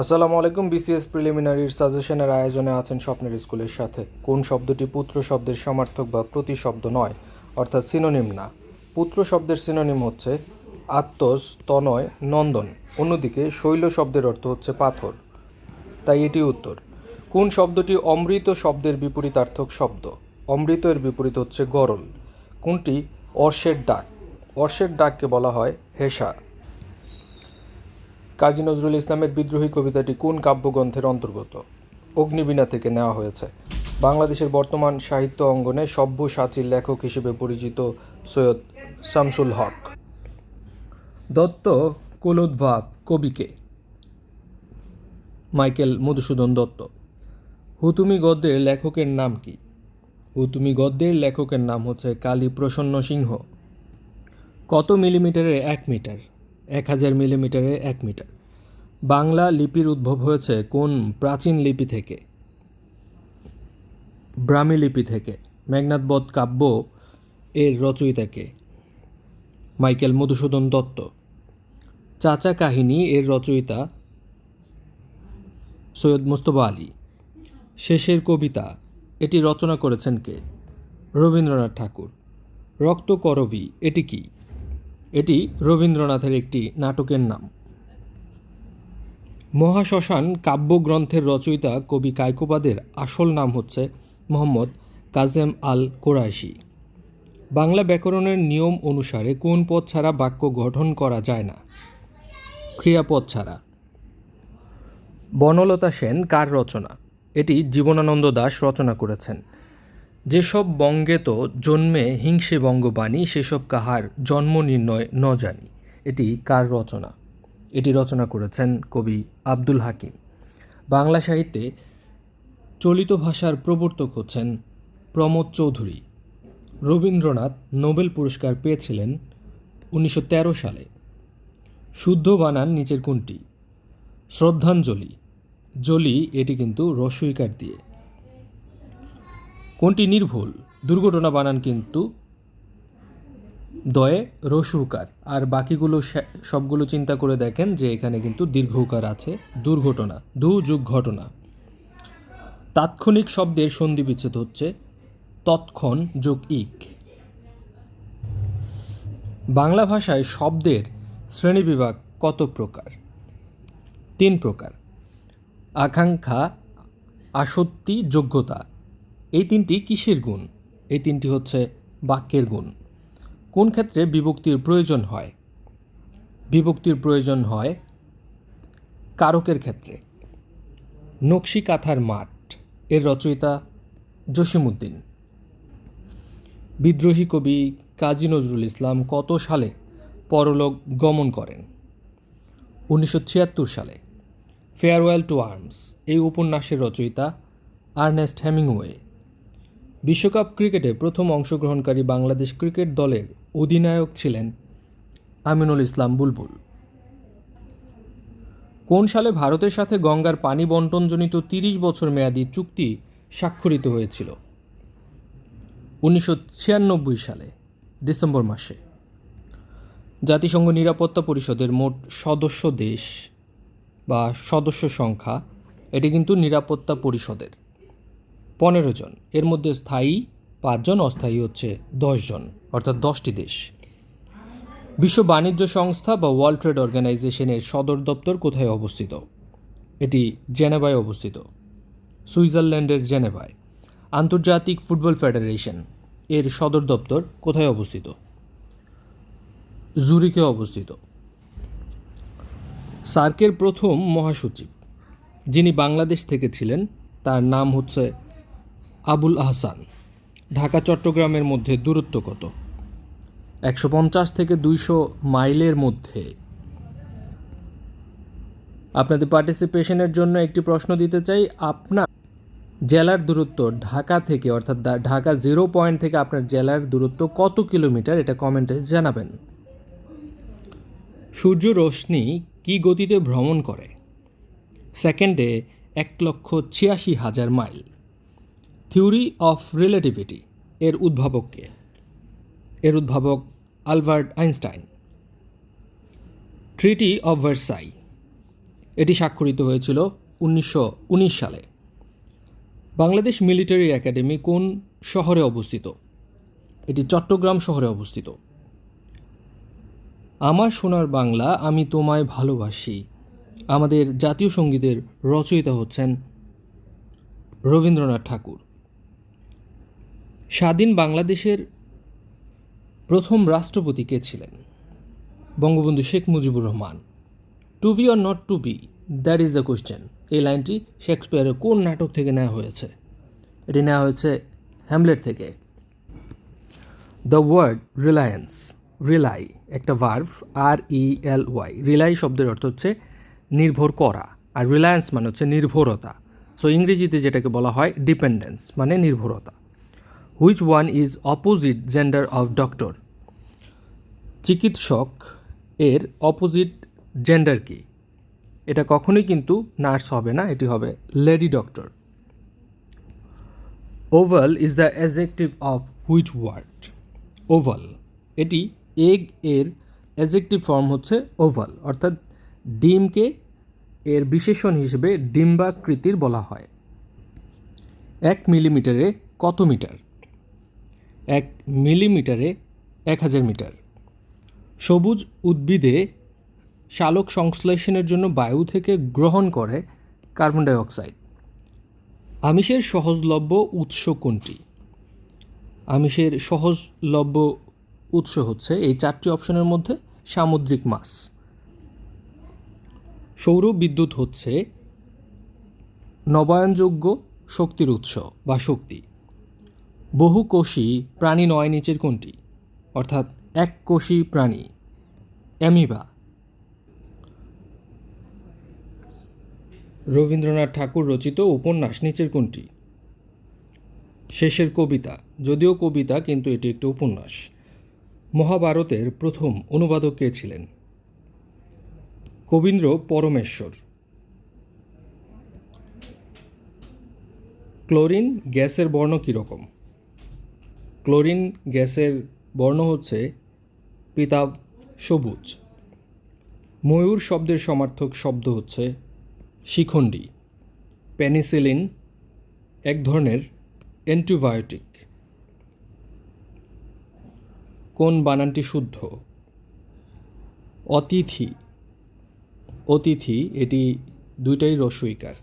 আসসালামু আলাইকুম বিসিএস প্রিলিমিনারির সাজেশনের আয়োজনে আছেন স্বপ্নের স্কুলের সাথে। কোন শব্দটি পুত্র শব্দের সমার্থক বা প্রতিশব্দ নয়, অর্থাৎ সিনোনিম না। পুত্র শব্দের সিনোনিম হচ্ছে আত্মস তনয়, নন্দন। অন্যদিকে শৈল শব্দের অর্থ হচ্ছে পাথর। তাই এটি উত্তর। কোন শব্দটি অমৃত শব্দের বিপরীতার্থক শব্দ? অমৃত এর বিপরীত হচ্ছে গরল। কোনটি? অর্শের ডাক। অর্শের ডাককে বলা হয় হেসা। কাজী নজরুল ইসলামের বিদ্রোহী কবিতাটি কোন কাব্যগ্রন্থের অন্তর্গত? অগ্নিবীণা থেকে নেওয়া হয়েছে। বাংলাদেশের বর্তমান সাহিত্য অঙ্গনে সব্যসাচীর লেখক হিসেবে পরিচিত সৈয়দ শামসুল হক। দত্ত কোলোদ্ভাব কবিকে। মাইকেল মধুসূদন দত্ত। হুতুমি গদ্যের লেখকের নাম কি? হুতুমি গদ্যের লেখকের নাম হচ্ছে কালী প্রসন্ন সিংহ। কত মিলিমিটারে এক মিটার? এক হাজার মিলিমিটারে এক মিটার। বাংলা লিপির উদ্ভব হয়েছে কোন প্রাচীন লিপি থেকে? ব্রাহ্মী লিপি থেকে। মেঘনাথবধ কাব্য এর রচয়িতাকে মাইকেল মধুসূদন দত্ত। চাচা কাহিনী এর রচয়িতা সৈয়দ মুস্তফা আলী। শেষের কবিতা এটি রচনা করেছেন কে? রবীন্দ্রনাথ ঠাকুর। রক্তকরবী এটি কি? এটি রবীন্দ্রনাথের একটি নাটকের নাম। মহাশ্মশান কাব্যগ্রন্থের রচয়িতা কবি কায়কোবাদের আসল নাম হচ্ছে মোহাম্মদ কাজেম আল কোরাইশি। বাংলা ব্যাকরণের নিয়ম অনুসারে কোন পদ ছাড়া বাক্য গঠন করা যায় না। ক্রিয়াপদ ছাড়া। বনলতা সেন কার রচনা? এটি জীবনানন্দ দাশ রচনা করেছেন। যেসব বঙ্গেত জন্মে হিংসে বঙ্গবাণী, সেসব কাহার জন্ম নির্ণয় ন জানি। এটি কার রচনা? এটি রচনা করেছেন কবি আব্দুল হাকিম। বাংলা সাহিত্যে চলিত ভাষার প্রবর্তক হচ্ছেন প্রমোদ চৌধুরী। রবীন্দ্রনাথ নোবেল পুরস্কার পেয়েছিলেন উনিশশো তেরো সালে। শুদ্ধ বানান নিচের কোনটি? শ্রদ্ধাঞ্জলি। জলি এটি কিন্তু রস্বইকার দিয়ে। কোনটি নির্ভুল? দুর্ঘটনা বানান কিন্তু দয়ে রসুকার আর বাকিগুলো সবগুলো চিন্তা করে দেখেন যে এখানে কিন্তু দীর্ঘকার আছে, দুর্ঘটনা দু যুগ ঘটনা। তাৎক্ষণিক শব্দের সন্ধি বিচ্ছেদ হচ্ছে তৎক্ষণ যোগ ইক। বাংলা ভাষায় শব্দের শ্রেণীবিভাগ কত প্রকার? তিন প্রকার। আকাঙ্ক্ষা, আসক্তি, যোগ্যতা। এই তিনটি কিসের গুণ? এই তিনটি হচ্ছে বাক্যের গুণ। কোন ক্ষেত্রে বিভক্তির প্রয়োজন হয়? বিভক্তির প্রয়োজন হয় কারকের ক্ষেত্রে। নকশি কাঁথার মাঠ, এর রচয়িতা জসিমুদ্দিন বিদ্রোহী কবি কাজী নজরুল ইসলাম কত সালে পরলোক গমন করেন? উনিশশো ছিয়াত্তর সালে। ফেয়ারওয়েল টু আর্মস, এই উপন্যাসের রচয়িতা আর্নেস্ট হেমিংওয়ে। বিশ্বকাপ ক্রিকেটে প্রথম অংশগ্রহণকারী বাংলাদেশ ক্রিকেট দলের অধিনায়ক ছিলেন আমিনুল ইসলাম বুলবুল। কোন সালে ভারতের সাথে গঙ্গার পানি বন্টনজনিত তিরিশ বছর মেয়াদী চুক্তি স্বাক্ষরিত হয়েছিল? উনিশশো ছিয়ানব্বই সালে, ডিসেম্বর মাসে। জাতিসংঘ নিরাপত্তা পরিষদের মোট সদস্য দেশ বা সদস্য সংখ্যা, এটি কিন্তু নিরাপত্তা পরিষদের। পনেরো জন। এর মধ্যে স্থায়ী পাঁচজন, অস্থায়ী হচ্ছে জন, অর্থাৎ দশটি দেশ। বিশ্ব বাণিজ্য সংস্থা বা ওয়ার্ল্ড ট্রেড অর্গানাইজেশনের সদর দপ্তর কোথায় অবস্থিত? এটি জেনেভায় অবস্থিত। সুইজারল্যান্ডের জেনেভায়। আন্তর্জাতিক ফুটবল ফেডারেশন এর সদর দপ্তর কোথায় অবস্থিত? জুরিকে অবস্থিত। সার্কের প্রথম মহাসচিব, যিনি বাংলাদেশ থেকে ছিলেন, তার নাম হচ্ছে আবুল আহসান। ঢাকা, চট্টগ্রামের মধ্যে দূরত্ব কত? একশো পঞ্চাশ থেকে দুইশো মাইলের মধ্যে। আপনাদের পার্টিসিপেশনের জন্য একটি প্রশ্ন দিতে চাই। আপনার জেলার দূরত্ব ঢাকা থেকে, অর্থাৎ ঢাকা জিরো পয়েন্ট থেকে আপনার জেলার দূরত্ব কত কিলোমিটার? এটা কমেন্টে জানাবেন। সূর্য রশ্মি কী গতিতে ভ্রমণ করে? সেকেন্ডে এক লক্ষ ছিয়াশি হাজার মাইল। থিওরি অফ রিলেটিভিটি, এর উদ্ভাবক কে এর উদ্ভাবক Albert Einstein. Treaty of Versailles. এটি স্বাক্ষরিত হয়েছিল উনিশশো উনিশ সালে। বাংলাদেশ মিলিটারি একাডেমি কোন শহরে অবস্থিত? এটি চট্টগ্রাম শহরে অবস্থিত। আমার সোনার বাংলা আমি তোমায় ভালোবাসি। আমাদের জাতীয় সঙ্গীতের রচয়িতা হচ্ছেন রবীন্দ্রনাথ ঠাকুর। স্বাধীন বাংলাদেশের প্রথম রাষ্ট্রপতি কে ছিলেন? Bangabandhu Sheikh Mujibur Rahman. To be or not to be, that is the question এই লাইনটি শেক্সপিয়ারের কোন নাটক থেকে নেওয়া হয়েছে? এটি নেওয়া হয়েছে হ্যামলেট থেকে। দ্য ওয়ার্ড রিলায়েন্স, রিলাই, একটা verb, R E L Y. Rely শব্দের অর্থ হচ্ছে নির্ভর করা, আর রিলায়েন্স মানে হচ্ছে নির্ভরতা। সো ইংরেজিতে যেটাকে বলা হয় ডিপেন্ডেন্স মানে নির্ভরতা। Which one is opposite gender of doctor চিকিৎসক এর অপোজিট জেন্ডার কি? এটা কখনোই কিন্তু নার্স হবে না, এটি হবে lady doctor oval is the adjective of which word oval এটি এগ এর অ্যাজেক্টিভ ফর্ম হচ্ছে ওভাল অর্থাৎ ডিমকে এর বিশেষণ হিসেবে ডিম্বাকৃতির বলা হয়। এক মিলিমিটারে কত মিটার? এক মিলিমিটারে এক হাজার মিটার। সবুজ উদ্ভিদে শালক সংশ্লেষণের জন্য বায়ু থেকে গ্রহণ করে কার্বন ডাই অক্সাইড আমিষের সহজলভ্য উৎস কোনটি? আমিষের সহজলভ্য উৎস হচ্ছে এই চারটি অপশনের মধ্যে সামুদ্রিক মাছ। সৌর বিদ্যুৎ হচ্ছে নবায়নযোগ্য শক্তির উৎস বা শক্তি। বহুকোষী প্রাণী নয় নিচের কোনটি অর্থাৎ এক এককোষী প্রাণী। অ্যামিবা। রবীন্দ্রনাথ ঠাকুর রচিত উপন্যাস নিচের কোনটি শেষের কবিতা, যদিও কবিতা, কিন্তু এটি একটি উপন্যাস। মহাভারতের প্রথম অনুবাদক কে ছিলেন? কবীন্দ্র পরমেশ্বর। ক্লোরিন গ্যাসের বর্ণ কীরকম ক্লোরিন গ্যাসের বর্ণ হচ্ছে পিতাব সবুজ। ময়ূর শব্দের সমার্থক শব্দ হচ্ছে শিখণ্ডী। পেনিসিলিন এক ধরনের অ্যান্টিবায়োটিক। কোন বানানটি শুদ্ধ? অতিথি। অতিথি, এটি দুইটাই রসইকার।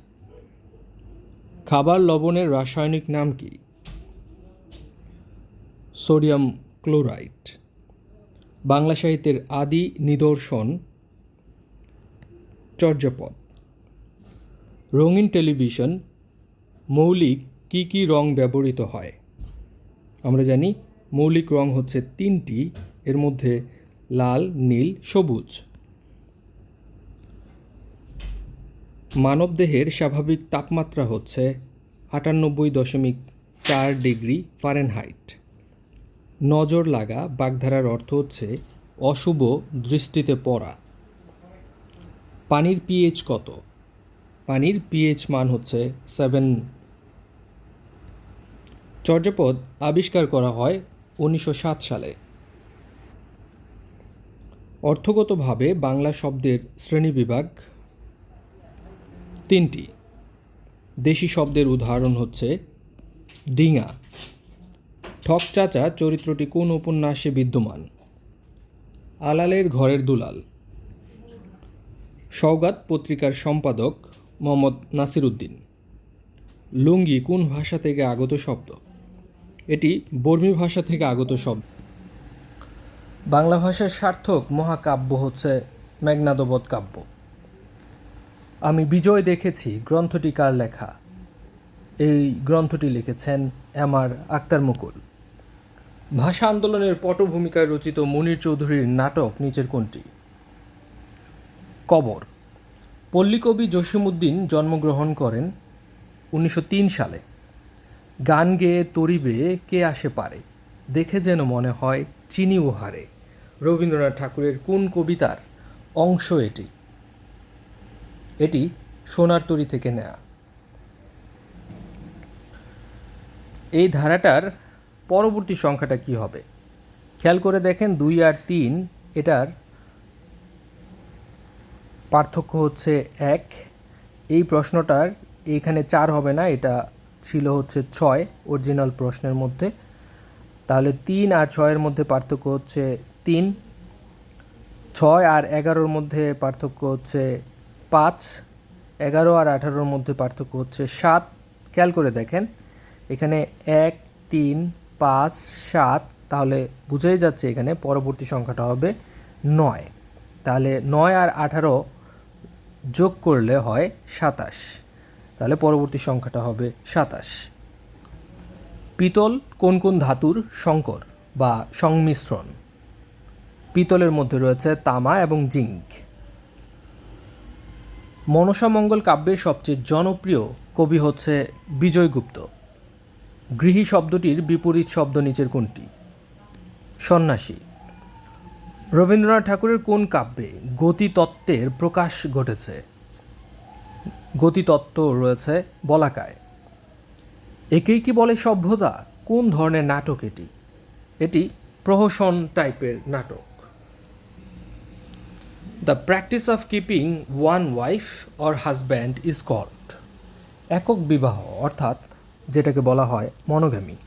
খাবার লবণের রাসায়নিক নাম কি? Sodium chloride. বাংলা সাহিত্যের আদি নিদর্শন চর্যাপদ। রঙিন টেলিভিশন, মৌলিক কি কি রং ব্যবহৃত হয়? আমরা জানি, মৌলিক রং হচ্ছে তিনটি, এর মধ্যে লাল, নীল, সবুজ। মানবদেহের স্বাভাবিক তাপমাত্রা হচ্ছে আটানব্বই দশমিক চার ডিগ্রি ফারেনহাইট। নজর লাগা বাগধারার অর্থ হচ্ছে অশুভ দৃষ্টিতে পড়া। পানির পিএইচ কত? পানির পিএইচ মান হচ্ছে সেভেন চর্যাপদ আবিষ্কার করা হয় উনিশশো সাত সালে। অর্থগতভাবে বাংলা শব্দের শ্রেণীবিভাগ তিনটি। দেশি শব্দের উদাহরণ হচ্ছে ডিঙা। ঠক চাচা চরিত্রটি কোন উপন্যাসে বিদ্যমান? আলালের ঘরের দুলাল। সওগাত পত্রিকার সম্পাদক মোহাম্মদ নাসির উদ্দিন লুঙ্গি কোন ভাষা থেকে আগত শব্দ? এটি বর্মী ভাষা থেকে আগত শব্দ। বাংলা ভাষার সার্থক মহাকাব্য হচ্ছে মেঘনাদবধ কাব্য। আমি বিজয় দেখেছি গ্রন্থটি কার লেখা? এই গ্রন্থটি লিখেছেন এম আর আক্তার মুকুল। ভাষা আন্দোলনের পটভূমিকায় রচিত মনির চৌধুরীর নাটক নিচের কোনটি? কবর। পল্লীকবি জসিমুদ্দিন জন্মগ্রহণ করেন উনিশশো তিন সালে। গান গেয়ে তরিবে কে আসে পারে? দেখে যেন মনে হয় চিনি উহারে। রবীন্দ্রনাথ ঠাকুরের কোন কবিতার অংশ এটি? এটি সোনার তরি থেকে নেয়া। এই ধারাটার পরবর্তী সংখ্যাটা কি হবে? খেয়াল করে দেখেন দুই আর তিন, এটার পার্থক্য হচ্ছে এক। এই প্রশ্নটার এইখানে চার হবে না, এটা ছিল হচ্ছে ছয় অরিজিনাল প্রশ্নের মধ্যে। তাহলে তিন আর ছয়ের মধ্যে পার্থক্য হচ্ছে তিন। ছয় আর এগারোর মধ্যে পার্থক্য হচ্ছে পাঁচ। এগারো আর আঠারোর মধ্যে পার্থক্য হচ্ছে সাত। খেয়াল করে দেখেন, এখানে এক, তিন পাঁচ, সাত, তাহলে বুঝেই যাচ্ছে এখানে পরবর্তী সংখ্যাটা হবে নয়। তাহলে নয় আর আঠারো যোগ করলে হয় সাতাশ। তাহলে পরবর্তী সংখ্যাটা হবে সাতাশ। পিতল কোন কোন ধাতুর সংকর বা সংমিশ্রণ? পিতলের মধ্যে রয়েছে তামা এবং জিঙ্ক মনসামঙ্গল কাব্যের সবচেয়ে জনপ্রিয় কবি হচ্ছে বিজয়গুপ্ত। গৃহী শব্দটির বিপরীত শব্দ নিচের কোনটি? সন্ন্যাসী। রবীন্দ্রনাথ ঠাকুরের কোন কাব্যে গতিতত্ত্বের প্রকাশ ঘটেছে? গতিতত্ত্ব রয়েছে বলাকায়। একেই কি বলে সভ্যতা? কোন ধরনের নাটক এটি? এটি প্রহসন টাইপের নাটক। The practice of keeping one wife or husband is called একক বিবাহ, অর্থাৎ যেটাকে বলা হয় monogamy.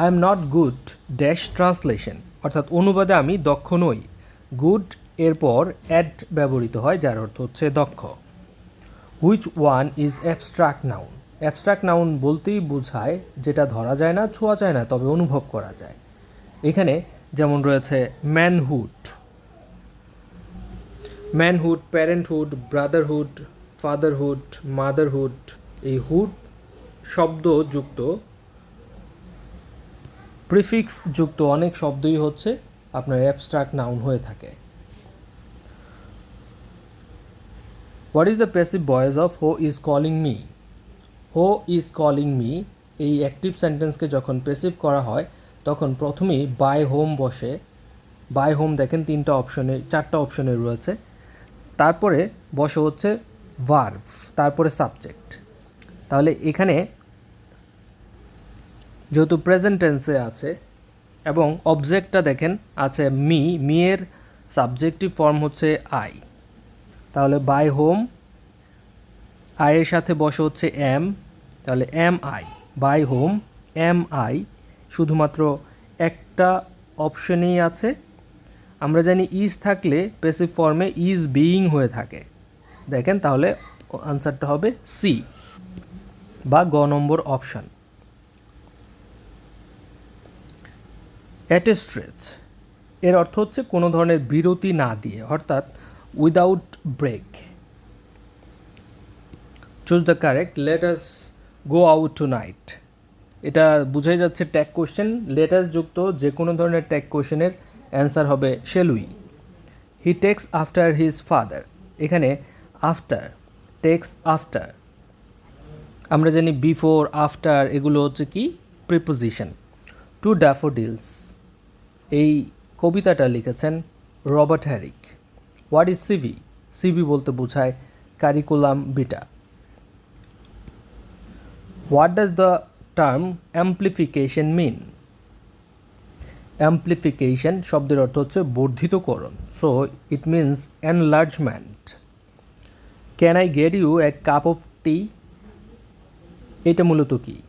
I am not good dash translation অর্থাৎ অনুবাদে আমি দক্ষ নই। গুড এরপর অ্যাড ব্যবহৃত হয়, যার অর্থ হচ্ছে দক্ষ। Which one is abstract noun abstract noun বলতেই বোঝায় যেটা ধরা যায় না, ছোঁয়া যায় না, তবে অনুভব করা যায়। এখানে যেমন রয়েছে manhood manhood parenthood brotherhood fatherhood motherhood এই হুড শব্দ যুক্ত প্রিফিক্স যুক্ত অনেক শব্দই হচ্ছে আপনার অ্যাবস্ট্রাক্ট নাউন হয়ে থাকে। What is the passive voice of who is calling me who is calling me এই অ্যাক্টিভ সেন্টেন্সকে যখন প্রেসিভ করা হয়, তখন প্রথমেই বাই হোম বসে। বাই হোম দেখেন তিনটা অপশনে চারটা অপশনে রয়েছে। তারপরে বসে হচ্ছে ভার্ভ তারপরে সাবজেক্ট তাহলে এখানে যেহেতু প্রেজেন্ট টেন্সে আছে, এবং অবজেক্টটা দেখেন, আছে মি মিয়ের সাবজেক্টিভ ফর্ম হচ্ছে আই তাহলে বাই হোম আয়ের সাথে বসে হচ্ছে এম তাহলে am I by whom am I শুধুমাত্র একটা অপশনেই আছে। আমরা জানি ইজ থাকলে পেসিভ ফর্মে ইজ বিইং হয়ে থাকে। দেখেন তাহলে আনসারটা হবে সি বা গ নম্বর অপশন অ্যাটেস্ট্রেচ এর অর্থ হচ্ছে কোনো ধরনের বিরতি না দিয়ে, অর্থাৎ without break choose the correct let us go out tonight এটা বুঝাই যাচ্ছে ট্যাগ কোশ্চেন লেটাস যুক্ত যে কোনো ধরনের ট্যাগ কোশ্চেনের অ্যান্সার হবে শেলুই he takes after his father এখানে আফটার টেক্স আফটার আমরা জানি বিফোর আফটার এগুলো হচ্ছে কি? প্রিপোজিশন টু ড্যাফোডিলস এই কবিতাটা লিখেছেন Robert Herrick. What is CV? CV বলতে বোঝায় curriculum vitae what does the term amplification mean? Amplification শব্দের অর্থ হচ্ছে বর্ধিতকরণ। So, it means enlargement. Can I get you a cup of tea? এটা মূলত কি?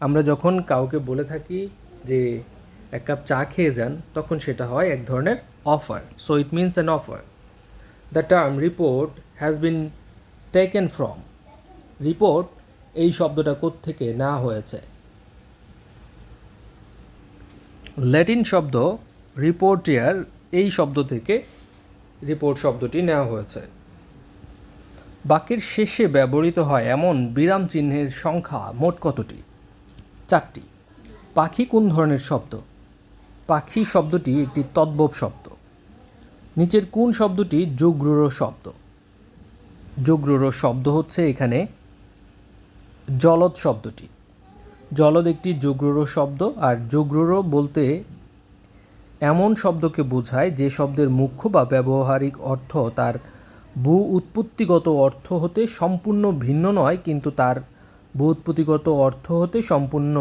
আমরা যখন কাউকে বলে থাকি যে এক কাপ চা খেয়ে যান, তখন সেটা হয় এক ধরনের offer so it means an offer the term report has been taken from report এই শব্দটা থেকে নেওয়া হয়েছে। ল্যাটিন শব্দ রিপোর্টিয়ার এই শব্দ থেকে রিপোর্ট শব্দটি নেওয়া হয়েছে। বাক্যের শেষে ব্যবহৃত হয় এমন বিরাম চিহ্নের সংখ্যা মোট কতটি? চারটি। পাখি কোন ধরনের শব্দ? পাখি শব্দটি একটি তদ্ভব শব্দ। নিচের কোন শব্দটি যোগ্রুর শব্দ? যোগ্রুর শব্দ হচ্ছে এখানে জলদ শব্দটি। জলদ একটি যোগ্রুর শব্দ আর যোগ্রুর বলতে এমন শব্দকে বোঝায় যে শব্দের মুখ্য বা ব্যবহারিক অর্থ তার ভূ উৎপত্তিগত অর্থ হতে সম্পূর্ণ ভিন্ন নয়, কিন্তু তার ভূ উৎপত্তিগত অর্থ হতে সম্পূর্ণ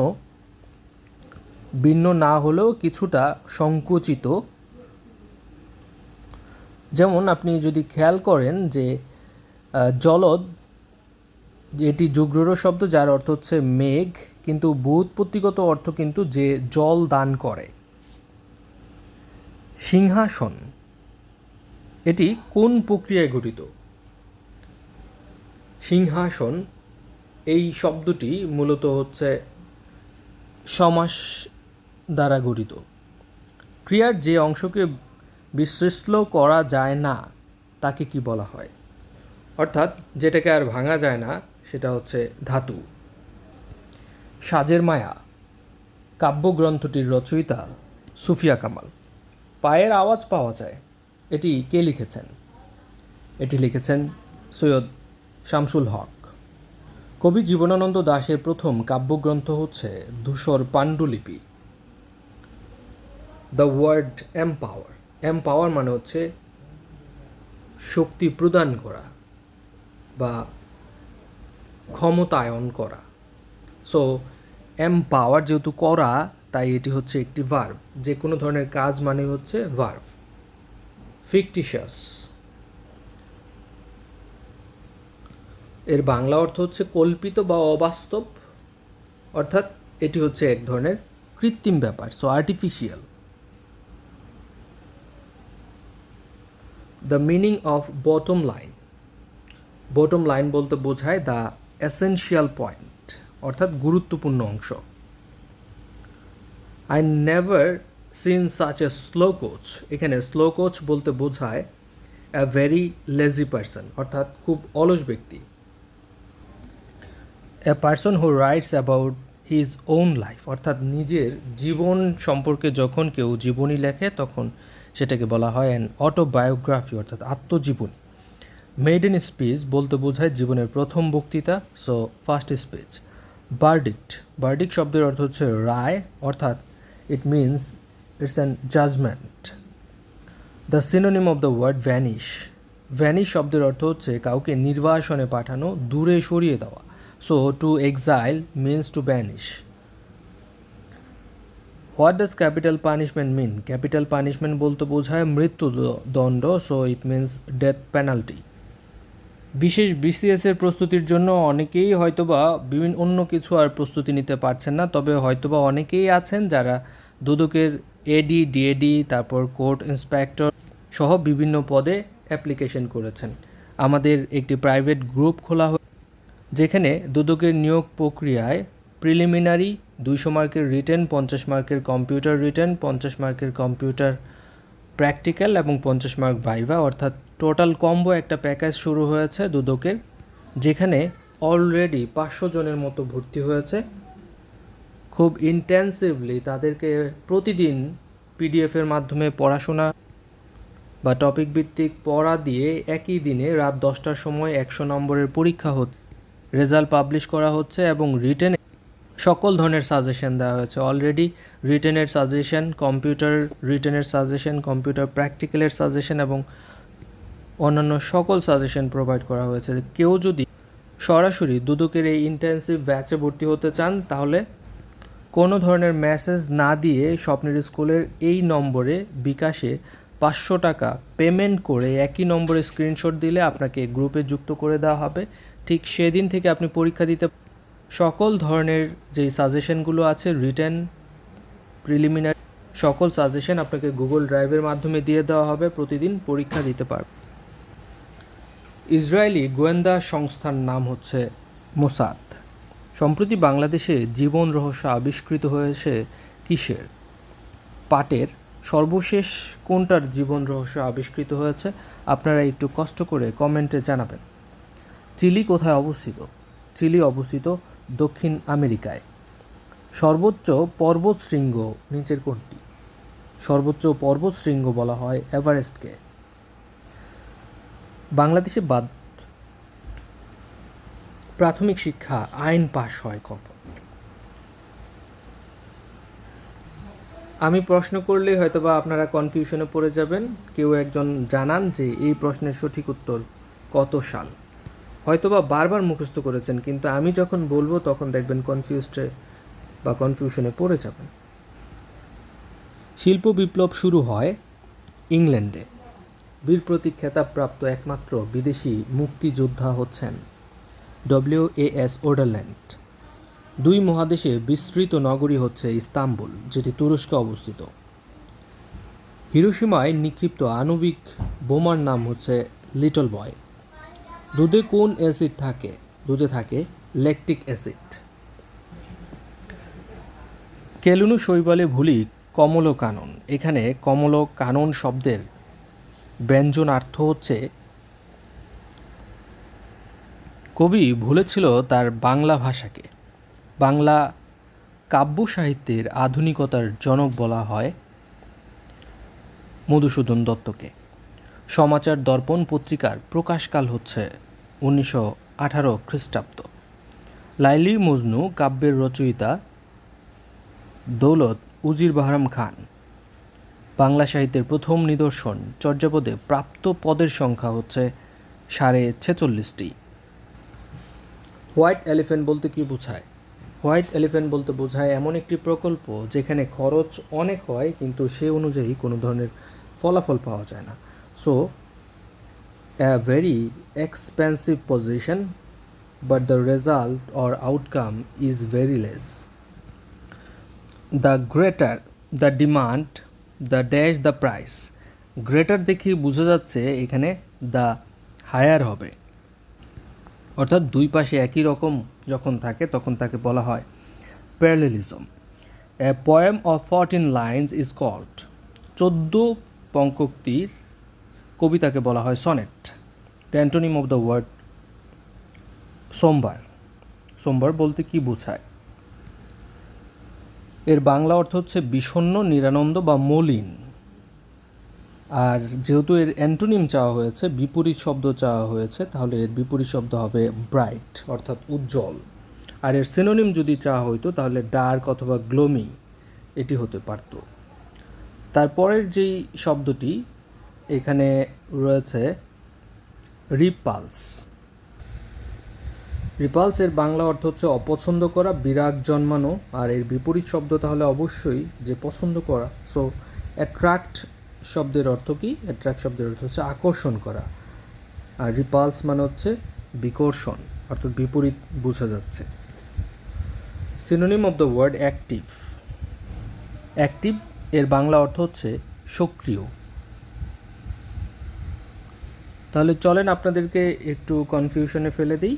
ভিন্ন না হলেও কিছুটা সংকুচিত। যেমন আপনি যদি খেয়াল করেন যে জলদ এটি যুগ্রর শব্দ যার অর্থ হচ্ছে মেঘ, কিন্তু ব্যুৎপত্তিগত অর্থ কিন্তু যে জল দান করে। সিংহাসন, এটি কোন প্রক্রিয়ায় গঠিত? সিংহাসন, এই শব্দটি মূলত হচ্ছে সমাস দ্বারা গঠিত। ক্রিয়ার যে অংশকে বিশ্লেষণ করা যায় না, তাকে কি বলা হয়? অর্থাৎ যেটাকে আর ভাঙা যায় না, সেটা হচ্ছে ধাতু। সাজের মায়া, কাব্যগ্রন্থটির রচয়িতা সুফিয়া কামাল। পায়ের আওয়াজ পাওয়া যায়, এটি কে লিখেছেন? এটি লিখেছেন সৈয়দ শামসুল হক। কবি জীবনানন্দ দাশের প্রথম কাব্যগ্রন্থ হচ্ছে ধূসর পাণ্ডুলিপি। দ্য ওয়ার্ড এমপাওয়ার এমপাওয়ার মানে হচ্ছে শক্তি প্রদান করা বা ক্ষমতায়ন করা। সো এমপাওয়ার যেহেতু করা, তাই এটি হচ্ছে একটি ভার্ভ যে কোনো ধরনের কাজ মানে হচ্ছে ভার্ভ ফিকটিশাস এর বাংলা অর্থ হচ্ছে কল্পিত বা অবাস্তব। অর্থাৎ এটি হচ্ছে এক ধরনের কৃত্রিম ব্যাপার। So artificial the meaning of bottom line bottom line বলতে বোঝায় দ্য এসেনশিয়াল পয়েন্ট অর্থাৎ গুরুত্বপূর্ণ অংশ. I never seen such a slow coach এখানে স্লো কোচ বলতে বোঝায় এ ভেরি লেজি পার্সন অর্থাৎ খুব অলস ব্যক্তি। A person who writes about his own life অর্থাৎ নিজের জীবন সম্পর্কে যখন কেউ জীবনী লেখে, তখন সেটাকে বলা হয় অ্যান অটোবায়োগ্রাফি অর্থাৎ আত্মজীবনী। মেড ইন স্পিচ বলতে বোঝায় জীবনের প্রথম বক্তৃতা so first speech verdict verdict শব্দের অর্থ হচ্ছে রায়, অর্থাৎ it means it's an judgement the synonym of the word vanish vanish শব্দের অর্থ হচ্ছে কাউকে নির্বাসনে পাঠানো, দূরে সরিয়ে দেওয়া। So to exile means to vanish what does capital punishment mean capital punishment বলতে বোঝায় মৃত্যুদণ্ড so it means death penalty বিশেষ বিসিএস এর প্রস্তুতির জন্য অনেকেই হয়তোবা বিভিন্ন অন্য কিছু আর প্রস্তুতি নিতে পারছেন না, তবে হয়তোবা অনেকেই আছেন যারা দুদকের এডি ডিএডি তারপর কোর্ট ইন্সপেক্টর সহ বিভিন্ন পদে অ্যাপ্লিকেশন করেছেন। আমাদের একটি প্রাইভেট গ্রুপ খোলা যেখানে দুদকের নিয়োগ প্রক্রিয়ায় প্রিলিমিনারি দুইশো মার্কের রিটেন পঞ্চাশ মার্কের কম্পিউটার রিটেন পঞ্চাশ মার্কের কম্পিউটার প্র্যাকটিক্যাল এবং পঞ্চাশ মার্ক ভাইভা অর্থাৎ টোটাল কম্বো একটা প্যাকেজ শুরু হয়েছে দুদকের, যেখানে অলরেডি পাঁচশো জনের মতো ভর্তি হয়েছে। খুব ইন্টেন্সিভলি তাদেরকে প্রতিদিন পিডিএফের মাধ্যমে পড়াশোনা বা টপিক ভিত্তিক পড়া দিয়ে একই দিনে রাত দশটার সময় একশো নম্বরের পরীক্ষা হচ্ছে রেজাল্ট পাবলিশ করা হচ্ছে এবং রিটেন সকল ধরনের সাজেশন দেওয়া হয়েছে। অলরেডি রিটেনের সাজেশন কম্পিউটার রিটেনের সাজেশন কম্পিউটার প্র্যাকটিক্যালের সাজেশন এবং অন্যান্য সকল সাজেশন প্রোভাইড করা হয়েছে। কেউ যদি সরাসরি দুদকের এই ইন্টেন্সিভ ব্যাচে ভর্তি হতে চান, তাহলে কোনো ধরনের মেসেজ না দিয়ে স্বপ্নের স্কুলের এই নম্বরে বিকাশে পাঁচশো টাকা পেমেন্ট করে একই নম্বরে স্ক্রিনশট দিলে আপনাকে গ্রুপে যুক্ত করে দেওয়া হবে। ঠিক সেদিন থেকে আপনি পরীক্ষা দিতে সকল ধরনের যেই সাজেশনগুলো আছে রিটেন প্রিলিমিনারি সকল সাজেশন আপনাকে গুগল ড্রাইভের মাধ্যমে দিয়ে দেওয়া হবে, প্রতিদিন পরীক্ষা দিতে পারবে। ইসরায়েলি গোয়েন্দা সংস্থার নাম হচ্ছে মোসাদ। সম্প্রতি বাংলাদেশে জীবন রহস্য আবিষ্কৃত হয়েছে কিসের? পাটের সর্বশেষ কোনটার জীবন রহস্য আবিষ্কৃত হয়েছে? আপনারা একটু কষ্ট করে কমেন্টে জানাবেন। চিলি কোথায় অবস্থিত? চিলি অবস্থিত দক্ষিণ আমেরিকায়। সর্বোচ্চ পর্বতশৃঙ্গ নিচের কোনটি সর্বোচ্চ পর্বতশৃঙ্গ বলা হয় এভারেস্টকে। বাংলাদেশে বাদ প্রাথমিক শিক্ষা, আইন পাশ হয় কখন? আমি প্রশ্ন করলে হয়তোবা আপনারা কনফিউশনে পড়ে যাবেন। কেউ একজন জানান যে এই প্রশ্নের সঠিক উত্তর কত সাল? হয়তোবা বারবার মুখস্থ করেছেন, কিন্তু আমি যখন বলব তখন দেখবেন কনফিউজডে বা কনফিউশনে পড়ে যাবেন। শিল্প বিপ্লব শুরু হয় ইংল্যান্ডে। বীর প্রতীক খেতাবপ্রাপ্ত একমাত্র বিদেশি মুক্তিযোদ্ধা হচ্ছেন ডব্লিউ এ এস ওডারল্যান্ড দুই মহাদেশে বিস্তৃত নগরী হচ্ছে ইস্তাম্বুল, যেটি তুরস্কে অবস্থিত। হিরোশিমায় নিক্ষিপ্ত আণবিক বোমার নাম হচ্ছে লিটল বয় দুধে কোন অ্যাসিড থাকে? দুধে থাকে ল্যাকটিক অ্যাসিড। কেলুনু শৈবালে ভুলি কমল কানন এখানে কমল কানন শব্দের ব্যঞ্জনার্থ হচ্ছে, কবি ভুলেছিল তার বাংলা ভাষাকে। বাংলা কাব্য সাহিত্যের আধুনিকতার জনক বলা হয় মধুসূদন দত্তকে। সমাচার দর্পণ পত্রিকার প্রকাশকাল হচ্ছে উনিশশো আঠারো খ্রিস্টাব্দ। লাইলি মজনু, কাব্যের রচয়িতা দৌলত উজির বাহরাম খান। বাংলা সাহিত্যের প্রথম নিদর্শন চর্যাপদে প্রাপ্ত পদের সংখ্যা হচ্ছে সাড়ে ছেচল্লিশটি। হোয়াইট এলিফ্যান্ট বলতে কি বোঝায়? হোয়াইট এলিফ্যান্ট বলতে বোঝায় এমন একটি প্রকল্প যেখানে খরচ অনেক হয়, কিন্তু সে অনুযায়ী কোনো ধরনের ফলাফল পাওয়া যায় না। So a very expensive position but the result or outcome is very less the greater the demand the dash the price greater দেখি বোঝা যাচ্ছে এখানে দ্য হায়ার হবে অর্থাৎ দুই পাশে একই রকম যখন থাকে তখন তাকে বলা হয় parallelism a poem of fourteen lines is called চোদ্দ পঙ্কক্তির কবিতাকে বলা হয় sonnet. The antonym of the word সোমবার। সোমবার বলতে কি বোঝায়? এর বাংলা অর্থ হচ্ছে বিষণ্ণ, নিরানন্দ বা মলিন। আর যেহেতু এর অ্যান্টোনিম চাওয়া হয়েছে, বিপরীত শব্দ চাওয়া হয়েছে, তাহলে এর বিপরীত শব্দ হবে ব্রাইট অর্থাৎ উজ্জ্বল। আর এর সিনোনিম যদি চাওয়া হইতো, তাহলে ডার্ক অথবা গ্লোমি এটি হতে পারত। তারপরের যেই শব্দটি এখানে রয়েছে রিপালস। রিপালস এর বাংলা অর্থ হচ্ছে অপছন্দ করা, বিরাগ জন্মানো, আর এর বিপরীত শব্দ তাহলে অবশ্যই যে পছন্দ করা। সো অ্যাট্রাক্ট শব্দের অর্থ কি? অ্যাট্রাক্ট শব্দের অর্থ হচ্ছে আকর্ষণ করা। আর রিপালস মানে হচ্ছে বিকর্ষণ, অর্থাৎ বিপরীত বোঝা যাচ্ছে। Synonym of the word active active এর বাংলা অর্থ হচ্ছে সক্রিয়। তাহলে চলেন আপনাদেরকে একটু কনফিউশনে ফেলে দিই।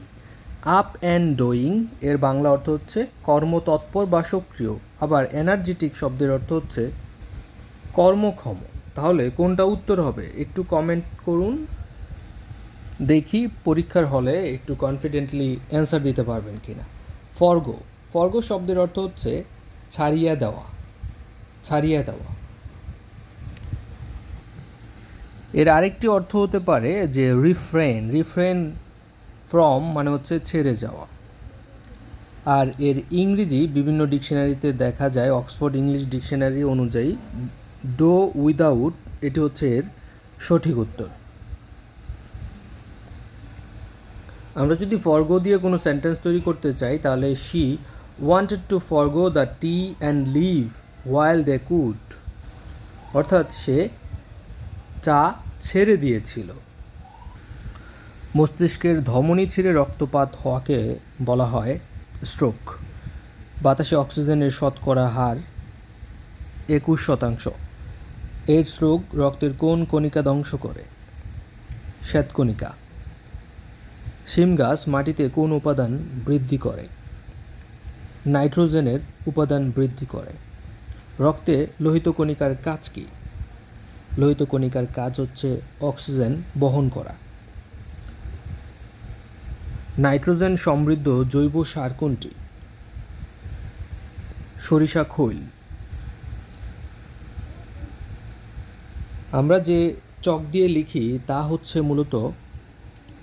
আপ অ্যান্ড ডোয়িং এর বাংলা অর্থ হচ্ছে কর্মতৎপর বা সক্রিয়। আবার এনার্জেটিক শব্দের অর্থ হচ্ছে কর্মক্ষম। তাহলে কোনটা উত্তর হবে? একটু কমেন্ট করুন। দেখি পরীক্ষার হলে একটু কনফিডেন্টলি অ্যান্সার দিতে পারবেন কিনা। ফর্গো ফর্গো শব্দের অর্থ হচ্ছে ছাড়িয়ে দেওয়া ছাড়িয়ে দেওয়া। এর আরেকটি অর্থ হতে পারে যে রিফ্রেন রিফ্রেন ফ্রম মানে হচ্ছে ছেড়ে যাওয়া। আর এর ইংরেজি বিভিন্ন ডিকশনারিতে দেখা যায়, অক্সফোর্ড ইংলিশ ডিকশনারি অনুযায়ী ডো উইদাউট এটি হচ্ছে এর সঠিক উত্তর। আমরা যদি ফরগো দিয়ে কোনো সেন্টেন্স তৈরি করতে চাই, তাহলে she wanted to forgo the tea and leave while they could অর্থাৎ সে চা ছেড়ে দিয়েছিল। মস্তিষ্কের ধমনী ছিঁড়ে রক্তপাত হওয়াকে বলা হয় স্ট্রোক বাতাসে অক্সিজেনের শতকরা হার একুশ শতাংশ। এইডস রোগ রক্তের কোন কণিকা ধ্বংস করে? শ্বেতকণিকা শিম গাছ মাটিতে কোন উপাদান বৃদ্ধি করে? নাইট্রোজেনের উপাদান বৃদ্ধি করে। রক্তে লোহিত কণিকার কাজ কী? লোহিত কণিকার কাজ হচ্ছে অক্সিজেন বহন করা। নাইট্রোজেন সমৃদ্ধ জৈব সার কোনটি? সরিষা, খৈল। আমরা যে চক দিয়ে লিখি, তা হচ্ছে মূলত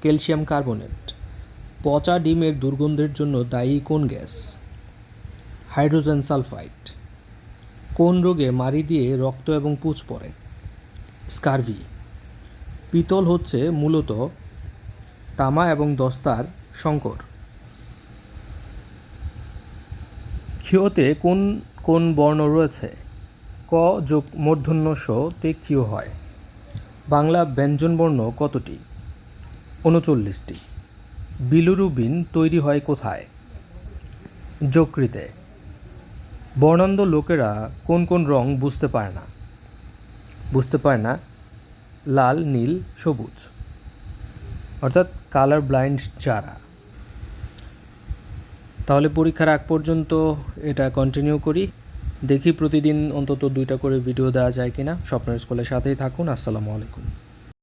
ক্যালসিয়াম কার্বনেট। পচা ডিমের দুর্গন্ধের জন্য দায়ী কোন গ্যাস? Hydrogen sulphide. কোন রোগে মারি দিয়ে রক্ত এবং পুঁজ পড়ে? স্কারভি। পিতল হচ্ছে মূলত তামা এবং দস্তার সংকর। ক্ষিয়তে কোন কোন বর্ণ রয়েছে? ক যোগ মূর্ধন্য তে ক্ষিয় হয়। বাংলা ব্যঞ্জনবর্ণ কতটি? উনচল্লিশটি। বিলুরুবিন তৈরি হয় কোথায়? যকৃতে। বর্ণান্ধ লোকেরা কোন কোন রং বুঝতে পারে না। বুঝতে পারে না, লাল, নীল, সবুজ। অর্থাৎ কালার ব্লাইন্ড যারা। তাহলে পরীক্ষার আগ পর্যন্ত এটা কন্টিনিউ করি। দেখি প্রতিদিন অন্তত দুইটা করে ভিডিও দেওয়া যায় কিনা। স্বপ্নের স্কুলের সাথেই থাকুন। আসসালামু আলাইকুম।